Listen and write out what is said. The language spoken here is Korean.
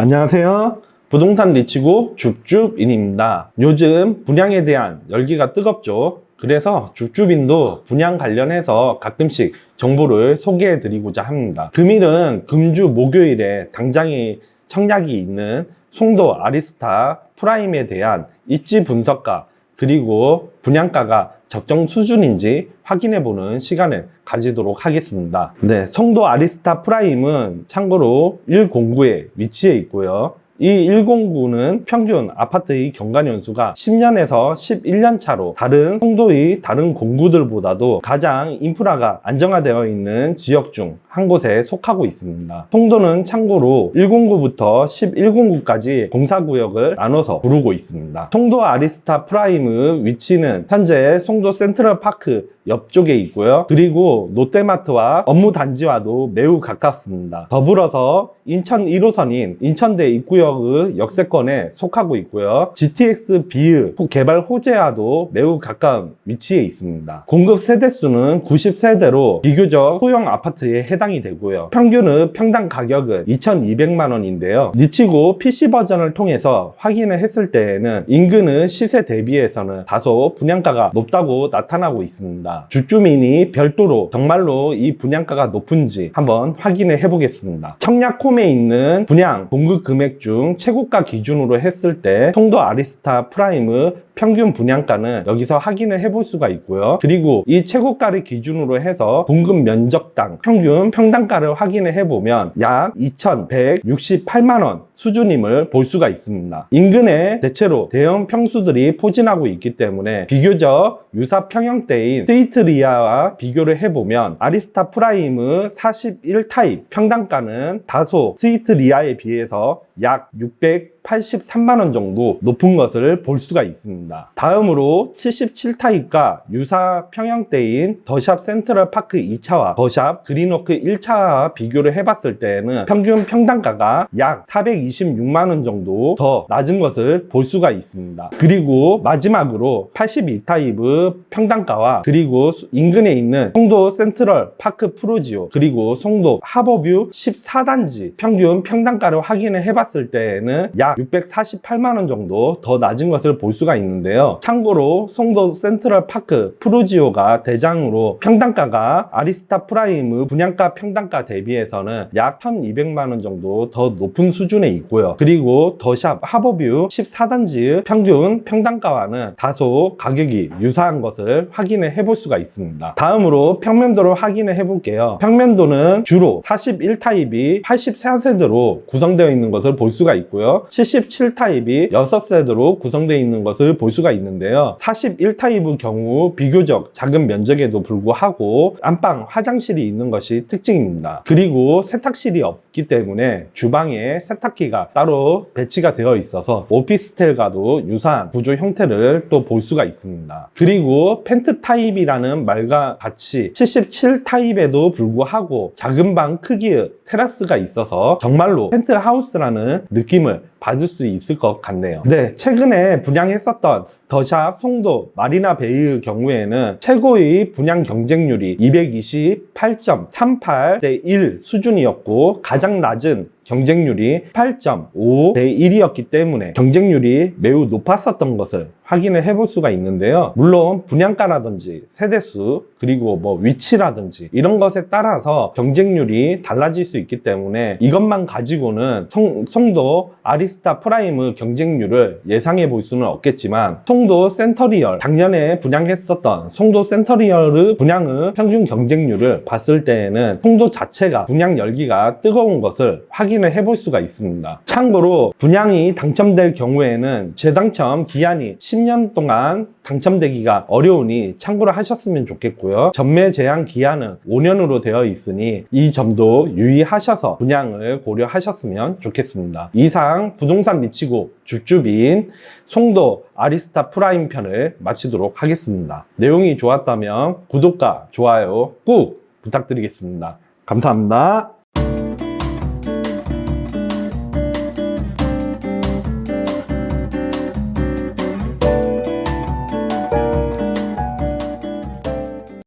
안녕하세요. 부동산 리치고 줍줍인입니다. 요즘 분양에 대한 열기가 뜨겁죠. 그래서 줍줍인도 분양 관련해서 가끔씩 정보를 소개해 드리고자 합니다. 금일은 금주 목요일에 당장이 청약이 있는 송도 아리스타 프라임에 대한 입지 분석과 그리고 분양가가 적정 수준인지 확인해 보는 시간을 가지도록 하겠습니다. 네, 송도 아리스타 프라임은 참고로 109에 위치해 있고요. 이 109는 평균 아파트의 경관 연수가 10년에서 11년 차로 다른 송도의 다른 공구들보다도 가장 인프라가 안정화되어 있는 지역 중 한 곳에 속하고 있습니다. 송도는 참고로 109부터 1109까지 공사구역을 나눠서 부르고 있습니다. 송도 아리스타 프라임의 위치는 현재 송도 센트럴파크 옆쪽에 있고요. 그리고 롯데마트와 업무 단지와도 매우 가깝습니다. 더불어서 인천 1호선인 인천대 입구역의 역세권에 속하고 있고요. GTX 비의 개발 호재와도 매우 가까운 위치에 있습니다. 공급 세대수는 90세대로 비교적 소형 아파트에 해당 이 되고요. 평균의 평당 가격은 2,200만 원인데요. 니치고 PC 버전을 통해서 확인을 했을 때에는 인근의 시세 대비해서는 다소 분양가가 높다고 나타나고 있습니다. 주주민이 별도로 정말로 이 분양가가 높은지 한번 확인을 해보겠습니다. 청약홈에 있는 분양 공급 금액 중 최고가 기준으로 했을 때 송도 아리스타 프라임의 평균 분양가는 여기서 확인을 해볼 수가 있고요. 그리고 이 최고가를 기준으로 해서 공급 면적당 평균 평당가를 확인을 해보면 약 2,168만 원 수준임을 볼 수가 있습니다. 인근에 대체로 대형 평수들이 포진하고 있기 때문에 비교적 유사 평형대인 스위트리아와 비교를 해보면 아리스타 프라임의 41 타입 평당가는 다소 스위트리아에 비해서 약 683만 원 정도 높은 것을 볼 수가 있습니다. 다음으로 77 타입과 유사 평형대인 더샵 센트럴 파크 2차와 더샵 그린워크 1차와 비교를 해봤을 때는 평균 평당가가 약 426만 원 정도 더 낮은 것을 볼 수가 있습니다. 그리고 마지막으로 82 타입의 평당가와 그리고 인근에 있는 송도 센트럴 파크 프로지오 그리고 송도 하버뷰 14단지 평균 평당가를 확인을 해봤을 때에는 약 648만 원 정도 더 낮은 것을 볼 수가 있는데요. 참고로 송도 센트럴 파크 프로지오가 대장으로 평당가가 아리스타 프라임의 분양가 평당가 대비해서는 약 1200만 원 정도 더 높은 수준에 있고요. 그리고 더샵 하버뷰 14단지의 평균 평당가와는 다소 가격이 유사한 것을 확인을 해볼 수가 있습니다. 다음으로 평면도를 확인을 해볼게요. 평면도는 주로 41 타입이 84세대로 구성되어 있는 것을 볼 수가 있고요. 77 타입이 6세대로 구성되어 있는 것을 볼 수가 있는데요. 41 타입의 경우 비교적 작은 면적에도 불구하고 안방 화장실이 있는 것이 특징입니다. 그리고 세탁실이 없기 때문에 주방에 세탁기 가 따로 배치가 되어 있어서 오피스텔과도 유사한 구조 형태를 또 볼 수가 있습니다. 그리고 펜트 타입이라는 말과 같이 77 타입에도 불구하고 작은 방 크기의 테라스가 있어서 정말로 펜트하우스라는 느낌을 받을 수 있을 것 같네요. 네, 최근에 분양했었던 더샵 송도 마리나 베이의 경우에는 최고의 분양 경쟁률이 228.38대 1 수준이었고 가장 낮은 경쟁률이 8.5 대 1이었기 때문에 경쟁률이 매우 높았었던 것을 확인을 해볼 수가 있는데요. 물론 분양가라든지 세대수 그리고 뭐 위치라든지 이런 것에 따라서 경쟁률이 달라질 수 있기 때문에 이것만 가지고는 송, 송도 아리스타 프라임의 경쟁률을 예상해 볼 수는 없겠지만 송도 센터리얼 작년에 분양했었던 송도 센터리얼의 분양의 평균 경쟁률을 봤을 때에는 송도 자체가 분양 열기가 뜨거운 것을 확인을 해볼 수가 있습니다. 참고로 분양이 당첨될 경우에는 재당첨 기한이 10년 동안 당첨되기가 어려우니 참고를 하셨으면 좋겠고요. 전매 제한 기한은 5년으로 되어 있으니 이 점도 유의하셔서 분양을 고려하셨으면 좋겠습니다. 이상 부동산 미치고 줍줍인 송도 아리스타 프라임 편을 마치도록 하겠습니다. 내용이 좋았다면 구독과 좋아요 꾹 부탁드리겠습니다. 감사합니다.